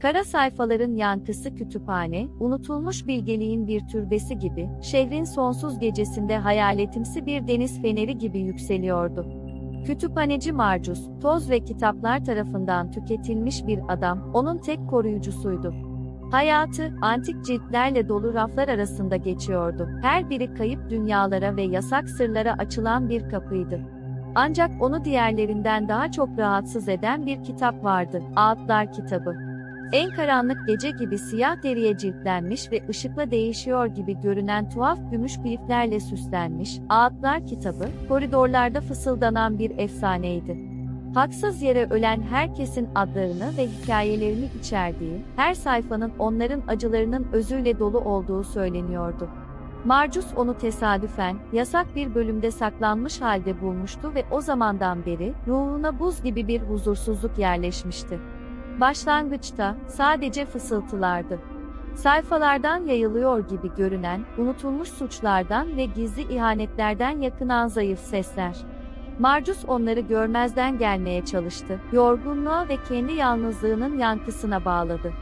Kara sayfaların yankısı kütüphane, unutulmuş bilgeliğin bir türbesi gibi, şehrin sonsuz gecesinde hayaletimsi bir deniz feneri gibi yükseliyordu. Kütüphaneci Marcus, toz ve kitaplar tarafından tüketilmiş bir adam, onun tek koruyucusuydu. Hayatı, antik ciltlerle dolu raflar arasında geçiyordu. Her biri kayıp dünyalara ve yasak sırlara açılan bir kapıydı. Ancak onu diğerlerinden daha çok rahatsız eden bir kitap vardı, Ağıtlar kitabı. En karanlık gece gibi siyah deriye ciltlenmiş ve ışıkla değişiyor gibi görünen tuhaf gümüş gliflerle süslenmiş, Ağıtlar kitabı, koridorlarda fısıldanan bir efsaneydi. Haksız yere ölen herkesin adlarını ve hikayelerini içerdiği, her sayfanın onların acılarının özüyle dolu olduğu söyleniyordu. Marcus onu tesadüfen, yasak bir bölümde saklanmış halde bulmuştu ve o zamandan beri, ruhuna buz gibi bir huzursuzluk yerleşmişti. Başlangıçta, sadece fısıltılardı. Sayfalardan yayılıyor gibi görünen, unutulmuş suçlardan ve gizli ihanetlerden yakınan zayıf sesler. Marcus onları görmezden gelmeye çalıştı, yorgunluğa ve kendi yalnızlığının yankısına bağladı.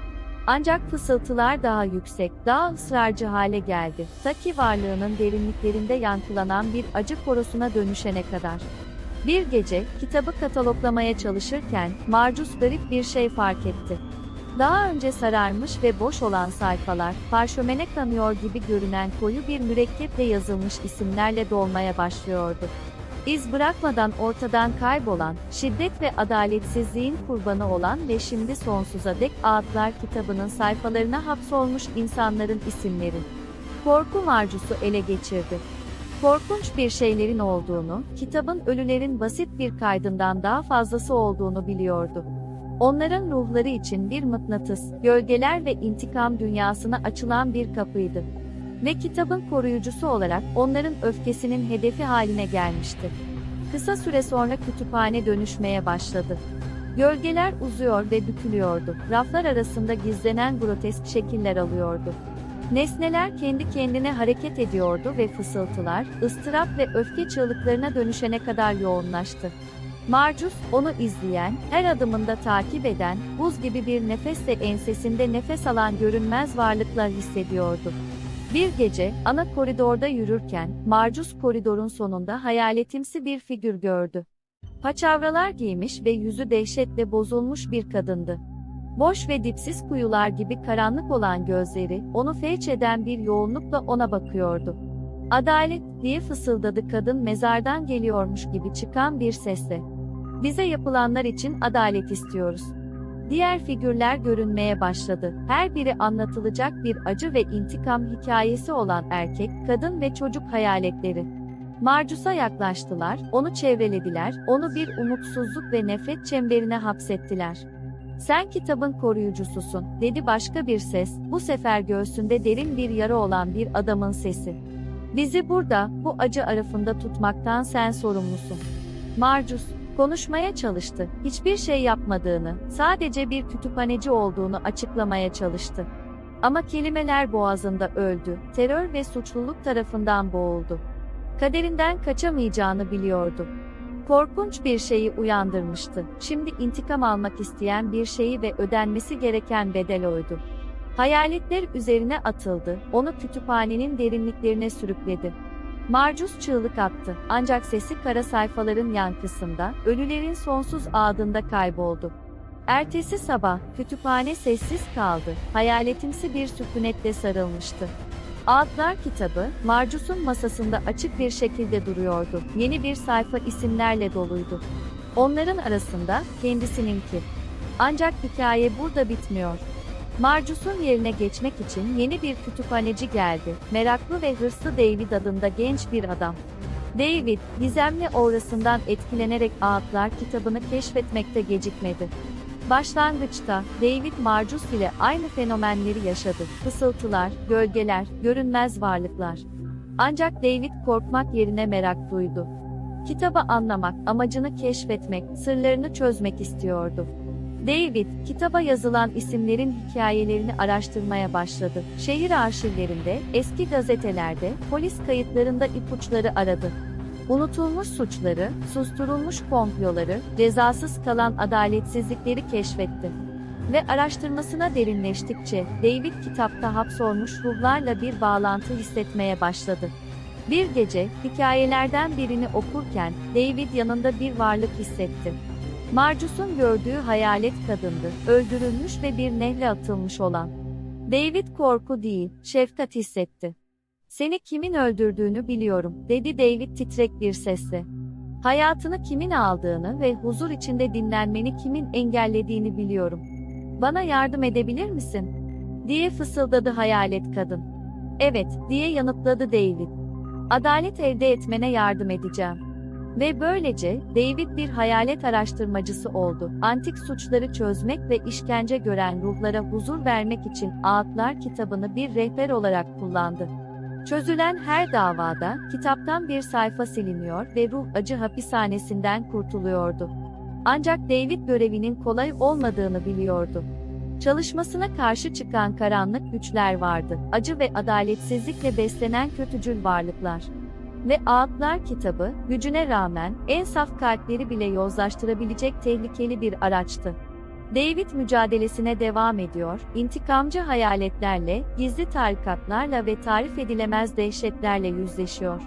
Ancak fısıltılar daha yüksek, daha ısrarcı hale geldi, ta ki varlığının derinliklerinde yankılanan bir acı korosuna dönüşene kadar. Bir gece, kitabı kataloglamaya çalışırken, Marcus garip bir şey fark etti. Daha önce sararmış ve boş olan sayfalar, parşömene kanıyor gibi görünen koyu bir mürekkeple yazılmış isimlerle dolmaya başlıyordu. İz bırakmadan ortadan kaybolan, şiddet ve adaletsizliğin kurbanı olan ve şimdi sonsuza dek Ağıtlar kitabının sayfalarına hapsolmuş insanların isimleri. Korku Marcus'u ele geçirdi. Korkunç bir şeylerin olduğunu, kitabın ölülerin basit bir kaydından daha fazlası olduğunu biliyordu. Onların ruhları için bir mıknatıs, gölgeler ve intikam dünyasına açılan bir kapıydı. Ve kitabın koruyucusu olarak onların öfkesinin hedefi haline gelmişti. Kısa süre sonra kütüphane dönüşmeye başladı. Gölgeler uzuyor ve bükülüyordu. Raflar arasında gizlenen grotesk şekiller alıyordu. Nesneler kendi kendine hareket ediyordu ve fısıltılar, ıstırap ve öfke çığlıklarına dönüşene kadar yoğunlaştı. Marcus, onu izleyen, her adımında takip eden, buz gibi bir nefesle ensesinde nefes alan görünmez varlıklar hissediyordu. Bir gece, ana koridorda yürürken, Marcus koridorun sonunda hayaletimsi bir figür gördü. Paçavralar giymiş ve yüzü dehşetle bozulmuş bir kadındı. Boş ve dipsiz kuyular gibi karanlık olan gözleri, onu felç eden bir yoğunlukla ona bakıyordu. Adalet, diye fısıldadı kadın mezardan geliyormuş gibi çıkan bir sesle. Bize yapılanlar için adalet istiyoruz. Diğer figürler görünmeye başladı. Her biri anlatılacak bir acı ve intikam hikayesi olan erkek, kadın ve çocuk hayaletleri. Marcus'a yaklaştılar, onu çevrelediler, onu bir umutsuzluk ve nefret çemberine hapsettiler. Sen kitabın koruyucususun, dedi başka bir ses, bu sefer göğsünde derin bir yara olan bir adamın sesi. Bizi burada, bu acı arafında tutmaktan sen sorumlusun. Marcus, konuşmaya çalıştı, hiçbir şey yapmadığını, sadece bir kütüphaneci olduğunu açıklamaya çalıştı. Ama kelimeler boğazında öldü, terör ve suçluluk tarafından boğuldu. Kaderinden kaçamayacağını biliyordu. Korkunç bir şeyi uyandırmıştı. Şimdi intikam almak isteyen bir şeyi ve ödenmesi gereken bedel oydu. Hayaletler üzerine atıldı, onu kütüphanenin derinliklerine sürükledi. Marcus çığlık attı, ancak sesi kara sayfaların yankısında, ölülerin sonsuz ağdında kayboldu. Ertesi sabah, kütüphane sessiz kaldı, hayaletimsi bir sükunetle sarılmıştı. Ağıtlar kitabı, Marcus'un masasında açık bir şekilde duruyordu. Yeni bir sayfa isimlerle doluydu. Onların arasında kendisininki. Ancak hikaye burada bitmiyor. Marcus'un yerine geçmek için yeni bir kütüphaneci geldi. Meraklı ve hırslı David adında genç bir adam. David, gizemli orasından etkilenerek Ağıtlar kitabını keşfetmekte gecikmedi. Başlangıçta, David Marcus ile aynı fenomenleri yaşadı. Fısıltılar, gölgeler, görünmez varlıklar. Ancak David korkmak yerine merak duydu. Kitabı anlamak, amacını keşfetmek, sırlarını çözmek istiyordu. David, kitaba yazılan isimlerin hikayelerini araştırmaya başladı. Şehir arşivlerinde, eski gazetelerde, polis kayıtlarında ipuçları aradı. Unutulmuş suçları, susturulmuş komploları, cezasız kalan adaletsizlikleri keşfetti. Ve araştırmasına derinleştikçe, David kitapta hapsolmuş ruhlarla bir bağlantı hissetmeye başladı. Bir gece, hikayelerden birini okurken, David yanında bir varlık hissetti. Marcus'un gördüğü hayalet kadındı, öldürülmüş ve bir nehre atılmış olan. David korku değil, şefkat hissetti. Seni kimin öldürdüğünü biliyorum, dedi David titrek bir sesle. Hayatını kimin aldığını ve huzur içinde dinlenmeni kimin engellediğini biliyorum. Bana yardım edebilir misin? diye fısıldadı hayalet kadın. Evet, diye yanıtladı David. Adalet elde etmene yardım edeceğim. Ve böylece David bir hayalet araştırmacısı oldu. Antik suçları çözmek ve işkence gören ruhlara huzur vermek için Ağıtlar kitabını bir rehber olarak kullandı. Çözülen her davada kitaptan bir sayfa siliniyor ve ruh acı hapishanesinden kurtuluyordu. Ancak David görevinin kolay olmadığını biliyordu. Çalışmasına karşı çıkan karanlık güçler vardı. Acı ve adaletsizlikle beslenen kötücül varlıklar. Ve Ağıtlar kitabı, gücüne rağmen en saf kalpleri bile yozlaştırabilecek tehlikeli bir araçtı. David mücadelesine devam ediyor, intikamcı hayaletlerle, gizli tarikatlarla ve tarif edilemez dehşetlerle yüzleşiyor.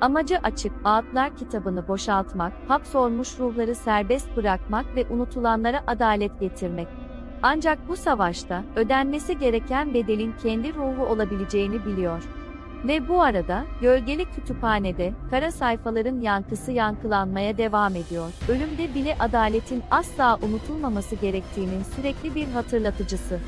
Amacı açık, Ağıtlar kitabını boşaltmak, hapsolmuş ruhları serbest bırakmak ve unutulanlara adalet getirmek. Ancak bu savaşta, ödenmesi gereken bedelin kendi ruhu olabileceğini biliyor. Ve bu arada, gölgeli kütüphanede, kara sayfaların yankısı yankılanmaya devam ediyor. Ölümde bile adaletin asla unutulmaması gerektiğinin sürekli bir hatırlatıcısı.